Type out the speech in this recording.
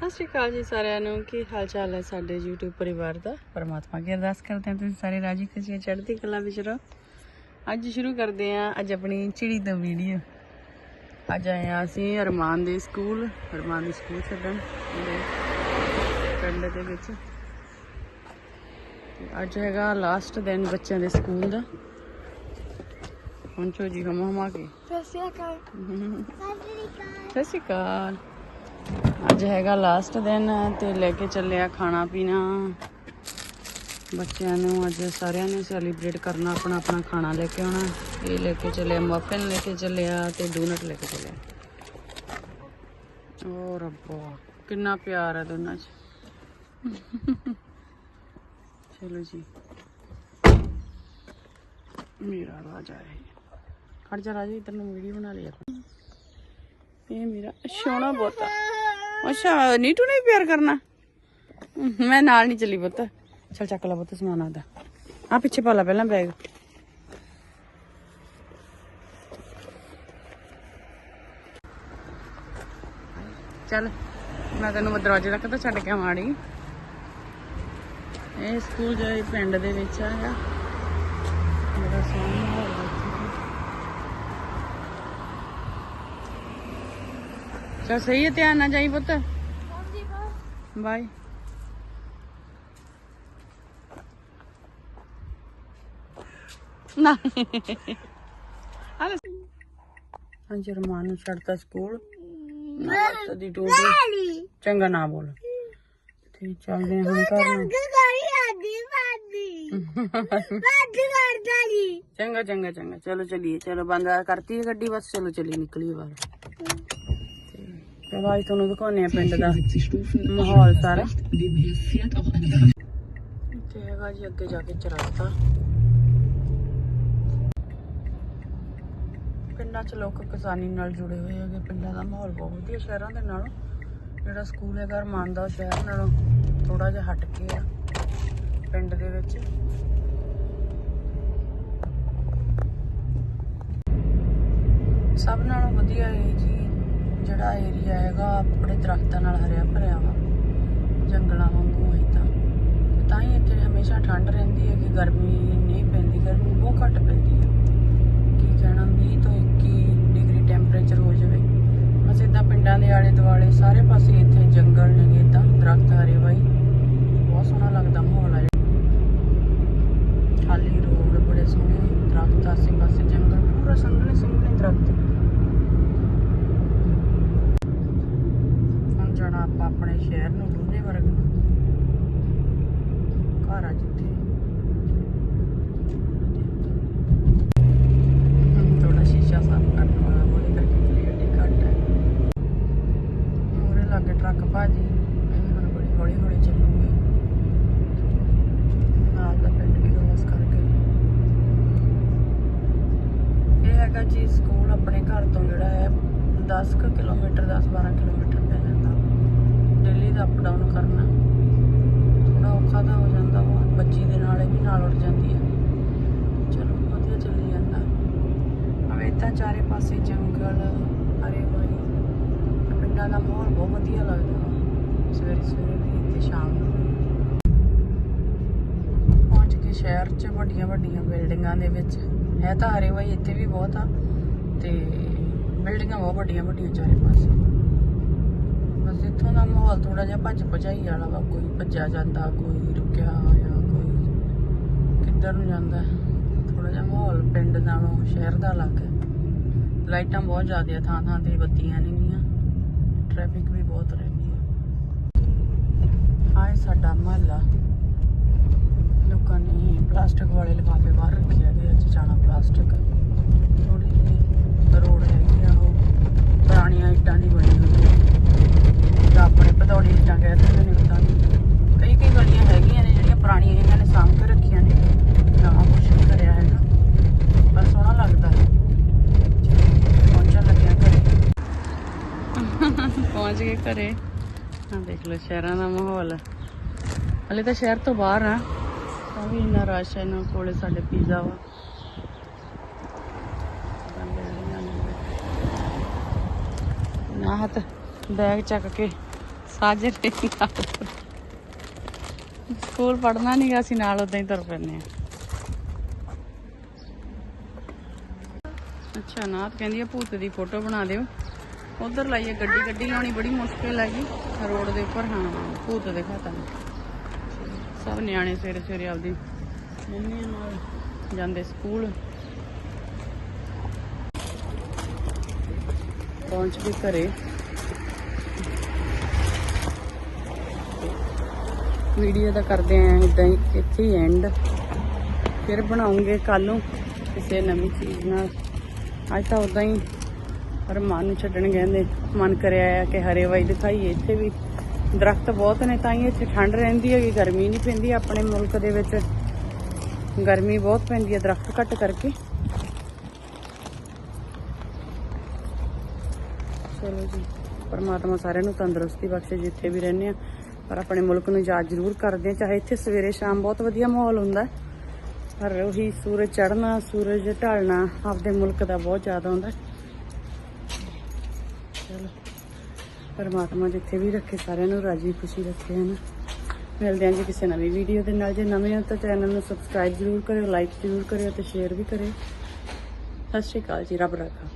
ਸਤਿ ਸ਼੍ਰੀ ਅਕਾਲ ਜੀ ਸਾਰਿਆਂ ਨੂੰ। ਕੀ ਹਾਲ ਚਾਲ ਹੈ ਸਾਡੇ YouTube ਪਰਿਵਾਰ ਦਾ? ਪਰਮਾਤਮਾ ਅੱਗੇ ਅਰਦਾਸ ਕਰਦੇ ਹਾਂ ਤੁਸੀਂ ਸਾਰੇ ਰਾਜੀ ਖੁਸ਼ੀ ਚੜ੍ਹਦੀ ਕਲਾ ਵਿੱਚ ਰਹੋ। ਅੱਜ ਸ਼ੁਰੂ ਕਰਦੇ ਹਾਂ ਅੱਜ ਆਪਣੀ ਚਿੜੀ ਤੋਂ ਵੀਡੀਓ ਅੱਜ ਆਏ ਹਾਂ ਅਸੀਂ ਅਰਮਾਨ ਦੇ ਸਕੂਲ ਅਰਮਾਨ ਦੇ ਸਕੂਲ ਛੱਡਣ। ਪਿੰਡ ਦੇ ਵਿੱਚ। ਅੱਜ ਹੈਗਾ ਲਾਸਟ ਦਿਨ ਬੱਚਿਆਂ ਦੇ ਸਕੂਲ ਦਾ। ਪਹੁੰਚੋ ਜੀ ਹਮਾ ਹਮਾ ਕੇ। ਸਤਿ ਸ਼੍ਰੀ ਅਕਾਲ। ਅੱਜ ਹੈਗਾ ਲਾਸਟ ਦਿਨ ਤੇ ਲੈ ਕੇ ਚੱਲਿਆ ਖਾਣਾ ਪੀਣਾ। ਬੱਚਿਆਂ ਨੂੰ ਅੱਜ ਸਾਰਿਆਂ ਨੇ ਸੈਲੀਬ੍ਰੇਟ ਕਰਨਾ, ਆਪਣਾ ਆਪਣਾ ਖਾਣਾ ਲੈ ਕੇ ਆਉਣਾ। ਇਹ ਲੈ ਕੇ ਚੱਲਿਆ ਮਫਿਨ ਲੈ ਕੇ ਚੱਲਿਆ ਤੇ ਡੋਨਟ ਲੈ ਕੇ ਚੱਲਿਆ ਓ ਰੱਬਾ, ਕਿੰਨਾ ਪਿਆਰ ਹੈ ਦੋਨਾਂ 'ਚ। ਚਲੋ ਜੀ। ਮੇਰਾ ਰਾਜਾ ਹੈ। ਖੜ ਜਾ ਰਾਜਾ, ਇਧਰ ਨੂੰ ਵੀਡੀਓ ਬਣਾ ਲਈ ਇਹ ਮੇਰਾ ਸੋਹਣਾ ਬੋਤਾ। ਅੱਛਾ, ਨੀਟੂ ਨੇ ਵੀ ਪਿਆਰ ਕਰਨਾ? ਮੈਂ ਨਾਲ ਨਹੀਂ ਚੱਲੀ ਪੁੱਤ। ਚਲ ਚੱਕ ਲੈ ਪੁੱਤ ਸਮਾਨ ਆਦਾ ਆ ਪਿੱਛੇ ਪਾ ਲੈ ਪਹਿਲਾਂ ਬੈਗ ਚੱਲ, ਮੈਂ ਤੈਨੂੰ ਦਰਵਾਜ਼ੇ ਤੱਕ ਤਾਂ ਛੱਡ ਕੇ ਆਵਾਂੜੀ ਇਹ ਸਕੂਲ ਜਿਹੜੇ ਪਿੰਡ ਦੇ ਵਿੱਚ ਆਇਆ ਮੇਰਾ ਸਾਹਮਣੇ ਚਲ ਸਹੀ ਹੈ ਧਿਆਨ ਨਾਲ ਜਾਈ ਪੁੱਤ। ਬਾਏ। ਨਾ। ਹਾਂਜੀ ਰਮਾਨ ਨੂੰ ਛੱਡਤਾ ਸਕੂਲ। ਨਾ ਦੀ ਡੋਡੀ ਚੰਗਾ ਨਾ ਬੋਲ। ਤੇ ਚੱਲਦੇ ਹਾਂ ਘਰ ਨੂੰ। ਚੰਗਾ ਚੰਗਾ ਚੰਗਾ ਚਲੋ ਚਲੀਏ। ਚਲੋ ਬੰਦ ਕਰਤੀ ਗੱਡੀ ਬਸ। ਚਲੋ ਚਲੀ ਨਿਕਲੀਏ ਬਾਹਰ। ਤੇ ਚਲੋ ਅੱਜ ਤੁਹਾਨੂੰ ਦਿਖਾਉਣੇ ਆ ਪਿੰਡ ਦਾ ਮਾਹੌਲ ਸਾਰਾ। ਤੇ ਹੈਗਾ ਜੀ ਅੱਗੇ ਜਾ ਕੇ ਚਰਾਤਾ। ਪਿੰਡਾਂ 'ਚ ਲੋਕ ਕਿਸਾਨੀ ਨਾਲ ਜੁੜੇ ਹੋਏ ਹੈਗੇ। ਪਿੰਡਾਂ ਦਾ ਮਾਹੌਲ ਬਹੁਤ ਵਧੀਆ, ਸ਼ਹਿਰਾਂ ਦੇ ਨਾਲੋਂ। ਜਿਹੜਾ ਸਕੂਲ ਹੈਗਾ ਰਮਾਨ ਦਾ ਸ਼ਹਿਰ ਨਾਲੋਂ ਥੋੜਾ ਜਿਹਾ ਹਟ ਕੇ ਆ, ਪਿੰਡ ਦੇ ਵਿੱਚ। ਸਭ ਨਾਲੋਂ ਵਧੀਆ ਇਹ ਜੀ ਜਿਹੜਾ ਏਰੀਆ ਹੈਗਾ, ਆਪਣੇ ਦਰਖਤਾਂ ਨਾਲ ਹਰਿਆ ਭਰਿਆ ਵਾ, ਜੰਗਲਾਂ ਵਾਂਗੂ ਹੈ ਤਾਂ। ਤਾਂ ਹੀ ਇੱਥੇ ਹਮੇਸ਼ਾ ਠੰਡ ਰਹਿੰਦੀ ਹੈ ਕਿ ਗਰਮੀ ਨਹੀਂ ਪੈਂਦੀ, ਗਰਮੀ ਬਹੁਤ ਘੱਟ ਪੈਂਦੀ ਹੈ। ਕੀ ਕਹਿਣਾ 20 ਤੋਂ 21 ਡਿਗਰੀ ਟੈਂਪਰੇਚਰ ਹੋ ਜਾਵੇ। ਬਸ ਇਦਾਂ ਪਿੰਡਾਂ ਦੇ ਆਲੇ ਦੁਆਲੇ ਸਾਰੇ ਪਾਸੇ ਇੱਥੇ ਜੰਗਲ ਨੇ ਇਦਾਂ ਦਰਖਤ ਹਰੇ ਵਾਈ ਬਹੁਤ ਸੋਹਣਾ ਲੱਗਦਾ ਮਾਹੌਲ ਆ ਖਾਲੀ ਰੋਡ ਬੜੇ ਸੋਹਣੇ ਦਰਖਤ ਆਸੇ ਪਾਸੇ ਜੰਗਲ ਪੂਰਾ ਸੰਘਣੇ ਸੰਘਣੇ ਦਰਖਤ ਹੁਣ ਜਾਣਾ ਆਪਾਂ ਆਪਣੇ ਸ਼ਹਿਰ ਨੂੰ ਡੂਨੇ ਵਰਗ ਨੂੰ। ਘਰ ਆ ਜਿੱਥੇ। ਥੋੜਾ ਸ਼ੀਸ਼ਾ ਸਾਫ਼ ਕਰਨ ਵਾਲਾ ਉਹਦੇ ਕਰਕੇ ਕਲੀਅਰਟੀ ਘੱਟ ਹੈ। ਮੂਰੇ ਲਾਗੇ ਟਰੱਕ ਭਾਜੀ ਇਹ ਹੁਣ ਬੜੀ ਹੌਲੀ ਹੌਲੀ ਚੱਲੂਗੇ। ਨਾਲ ਦਾ ਪਿੰਡ ਵੀ ਕ੍ਰੋਸ ਕਰਕੇ। ਇਹ ਹੈਗਾ ਜੀ, ਸਕੂਲ ਆਪਣੇ ਘਰ ਤੋਂ ਜਿਹੜਾ ਹੈ 10 ਕੁ ਕਿਲੋਮੀਟਰ 10-12 ਕਿਲੋਮੀਟਰ। ਡੇਲੀ ਦਾ ਅਪ ਡਾਊਨ ਕਰਨਾ। ਥੋੜਾ ਔਖਾ ਤਾਂ ਹੋ ਜਾਂਦਾ ਵਾ, ਬੱਚੀ ਦੇ ਨਾਲ ਇਹ ਵੀ ਨਾਲ ਉੱਡ ਜਾਂਦੀ ਆ। ਚਲੋ, ਵਧੀਆ ਚੱਲੀ ਜਾਂਦਾ। ਹਵੇ ਤਾਂ ਚਾਰੇ ਪਾਸੇ ਜੰਗਲ ਹਰੇ ਭਰੇ ਪਿੰਡਾਂ ਦਾ ਮਾਹੌਲ ਬਹੁਤ ਵਧੀਆ ਲੱਗਦਾ ਵਾ। ਸਵੇਰੇ ਸਵੇਰੇ ਵੀ ਤੇ ਸ਼ਾਮ ਨੂੰ ਪਹੁੰਚ ਕੇ ਸ਼ਹਿਰ 'ਚ ਵੱਡੀਆਂ ਵੱਡੀਆਂ ਬਿਲਡਿੰਗਾਂ ਦੇ ਵਿੱਚ। ਹੈ ਤਾਂ ਹਰੇ ਵਾਈ ਇੱਥੇ ਵੀ ਬਹੁਤ ਆ ਤੇ ਬਿਲਡਿੰਗਾਂ ਬਹੁਤ ਵੱਡੀਆਂ ਵੱਡੀਆਂ ਚਾਰੇ ਪਾਸੇ। ਬਸ ਇੱਥੋਂ ਦਾ ਮਾਹੌਲ ਥੋੜਾ ਜਿਹਾ ਭੱਜ ਭਜਾਈ ਵਾਲਾ ਵਾ, ਕੋਈ ਭੱਜਿਆ ਜਾਂਦਾ, ਕੋਈ ਰੁਕਿਆ ਹੋਇਆ, ਕੋਈ ਕਿੱਧਰ ਨੂੰ ਜਾਂਦਾ। ਥੋੜਾ ਜਿਹਾ ਮਾਹੌਲ ਪਿੰਡ ਨਾਲੋਂ ਸ਼ਹਿਰ ਦਾ ਅਲੱਗ ਹੈ। ਲਾਈਟਾਂ ਬਹੁਤ ਜ਼ਿਆਦਾ ਆ ਥਾਂ ਥਾਂ ਤੇ ਬੱਤੀਆਂ ਨਹੀਂ ਗੀਆਂ ਟ੍ਰੈਫਿਕ ਵੀ ਬਹੁਤ ਰਹਿੰਦੀ ਹੈ ਆਹ ਸਾਡਾ ਮਹੱਲਾ। ਲੋਕਾਂ ਨੇ ਪਲਾਸਟਿਕ ਵਾਲੇ ਲਿਫਾਫੇ ਬਾਹਰ ਰੱਖੇ ਹੈਗੇ ਅੱਜ ਜਾਣਾ ਪਲਾਸਟਿਕ। ਥੋੜੀ ਜਿਹੀ ਰੋਡ ਹੈਗੀ ਆ ਉਹ ਪੁਰਾਣੀਆਂ ਇੱਟਾਂ ਦੀ ਬਣੀ ਹੋਈ ਹੈ ਜਾਂ ਆਪਣੇ ਪਧੌੜੀ ਇੱਟਾਂ ਕਹਿ ਦਿੰਦੇ ਨੇ ਪਤਾ ਨਹੀਂ ਕਈ ਕਈ ਗਲੀਆਂ ਹੈਗੀਆਂ ਨੇ ਜਿਹੜੀਆਂ ਪੁਰਾਣੀਆਂ ਇਹਨਾਂ ਨੇ ਸਾਂਭ ਕੇ ਰੱਖੀਆਂ ਨੇ ਨਵਾਂ ਕੁਛ ਨਹੀਂ ਕਰਿਆ ਹੈਗਾ ਪਰ ਸੋਹਣਾ ਲੱਗਦਾ ਹੈ ਚਲੋ, ਪਹੁੰਚਣ ਲੱਗਿਆ ਘਰੇ ਪਹੁੰਚ ਗਏ ਘਰੇ। ਆ ਦੇਖ ਲਓ ਸ਼ਹਿਰਾਂ ਦਾ ਮਾਹੌਲ। ਹਲੇ ਤਾਂ ਸ਼ਹਿਰ ਤੋਂ ਬਾਹਰ ਆ। ਤਾਂ ਵੀ ਇੰਨਾ ਰਸ਼ ਹੈ ਇਹਨਾਂ ਕੋਲੇ, ਸਾਡੇ ਪੀਜ਼ਾ ਵਾ। ਨਾ ਹੱਥ ਬੈਗ ਚੱਕ ਕੇ ਸਾਜਰੇ ਨਾਲ। ਸਕੂਲ ਪੜਨਾ ਨਹੀਂਗਾ ਅਸੀਂ ਨਾਲ ਉਦਾਂ ਹੀ ਤੁਰ ਪੈਂਦੇ ਆ। ਅੱਛਾ, ਨਾਥ ਕਹਿੰਦੀ ਆ, ਭੂਤ ਦੀ ਫੋਟੋ ਬਣਾ ਦਿਓ। ਉਧਰ ਲਾਈਏ, ਗੱਡੀ ਗੱਡੀ ਲਾਉਣੀ ਬੜੀ ਮੁਸ਼ਕਿਲ ਹੈਗੀ ਰੋਡ ਦੇ ਉੱਪਰ, ਹਾਂ, ਭੂਤ ਦਿਖਾਤਾ ਸਭ ਨਿਆਣੇ ਸਵੇਰੇ ਸਵੇਰੇ ਆਪਦੀ ਮੰਮੀਆਂ ਨਾਲ ਜਾਂਦੇ ਸਕੂਲ। ਪਹੁੰਚ ਵੀ ਘਰੇ। ਵੀਡੀਓ ਦਾ ਕਰਦੇ ਆਂ ਇਦਾਂ ਹੀ, ਇੱਥੇ ਹੀ ਐਂਡ ਫਿਰ ਬਣਾਉਂਗੇ ਕੱਲ ਨੂੰ ਕਿਸੇ ਨਵੀਂ ਚੀਜ਼ ਨਾਲ। ਅੱਜ ਤਾਂ ਉਦਾਂ ਹੀ ਪਰ ਮਨ ਨੂੰ ਛੱਡਣ ਕਹਿੰਦੇ, ਮਨ ਕਰਿਆ ਆ ਕਿ ਹਰੇ ਵਾਈ ਦਿਖਾਈਏ। ਇੱਥੇ ਵੀ ਦਰਖਤ ਬਹੁਤ ਨੇ, ਤਾਂ ਹੀ ਇੱਥੇ ਠੰਡ ਰਹਿੰਦੀ ਹੈਗੀ, ਗਰਮੀ ਨਹੀਂ ਪੈਂਦੀ ਆਪਣੇ ਮੁਲਕ ਦੇ ਵਿੱਚ। ਗਰਮੀ ਬਹੁਤ ਪੈਂਦੀ ਹੈ ਦਰਖਤ ਘੱਟ ਕਰਕੇ। ਚਲੋ ਜੀ, ਪਰਮਾਤਮਾ ਸਾਰਿਆਂ ਨੂੰ ਤੰਦਰੁਸਤੀ ਬਖਸ਼ੇ ਜਿੱਥੇ ਵੀ ਰਹਿੰਦੇ ਆ। ਪਰ ਆਪਣੇ ਮੁਲਕ ਨੂੰ ਯਾਦ ਜ਼ਰੂਰ ਕਰਦੇ ਆ, ਚਾਹੇ ਇੱਥੇ ਸਵੇਰੇ ਸ਼ਾਮ ਬਹੁਤ ਵਧੀਆ ਮਾਹੌਲ ਹੁੰਦਾ। ਪਰ ਉਹੀ ਸੂਰਜ ਚੜ੍ਹਨਾ, ਸੂਰਜ ਢਲਣਾ, ਆਪਦੇ ਮੁਲਕ ਦਾ ਬਹੁਤ ਜ਼ਿਆਦਾ ਹੁੰਦਾ ਹੈ। ਚਲੋ ਪਰਮਾਤਮਾ ਜਿੱਥੇ ਵੀ ਰੱਖੇ, ਸਾਰਿਆਂ ਨੂੰ ਰਾਜੀ ਖੁਸ਼ੀ ਰੱਖੇ, ਹਨ? ਮਿਲਦੇ ਹਾਂ ਜੀ ਕਿਸੇ ਨਵੀਂ ਵੀਡੀਓ ਦੇ ਨਾਲ। ਜੇ ਨਵੇਂ ਹੋ ਤਾਂ ਚੈਨਲ ਨੂੰ ਸਬਸਕ੍ਰਾਈਬ ਜ਼ਰੂਰ ਕਰਿਓ ਲਾਈਕ ਜ਼ਰੂਰ ਕਰਿਓ ਤੇ ਸ਼ੇਅਰ ਵੀ ਕਰਿਓ। ਸਤਿ ਸ਼੍ਰੀ ਅਕਾਲ ਜੀ, ਰੱਬ ਰੱਖਾ।